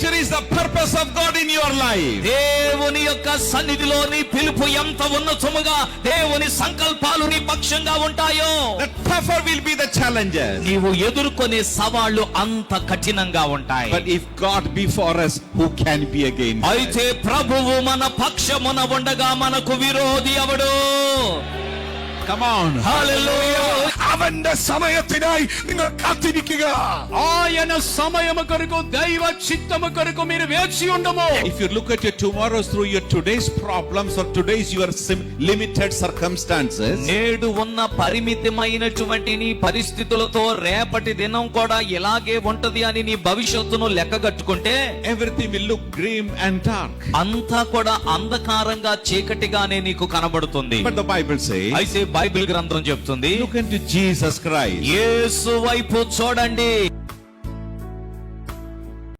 Nature is the purpose of god in your life దేవుని యొక్క సన్నిధిలోని పిలుపు ఎంత ఉన్నతముగా దేవుని సంకల్పాలు నీ పక్షంగా ఉంటాయో tougher will be the challenger నీవు ఎదుర్కొనే సవాళ్ళు అంత కఠినంగా ఉంటాయి. But if god be for us who can be again అయితే ప్రభువు మన పక్షమున ఉండగా మనకు విరోధి ఎవడు? కమ్ ఆన్ హల్లెలూయా അവന്റെ സമയത്തിനായി നിങ്ങൾ കാത്തിരിക്കുക ఆయన సమయము కొరకు దైవ చిత్తము కొరకు మీరు వేచి ఉండము If you look at your tomorrows through your today's problems or today's your sim- limited circumstances, నేడు ఉన్న పరిమితమైనటువంటి నీ పరిస్థితులతో రేపటి దినం కూడా ఇలాగే ఉంటది అని నీ భవిష్యత్తును లెక్కగట్టుకుంటే everything will look grim and dark. అంతా కూడా అంధకారంగా చీకటిగానే నీకు కనబడుతుంది But the Bible says, అయితే బైబిల్ గ్రంథం చెప్తుంది look into Jesus Christ. యేసు వైపు చూడండి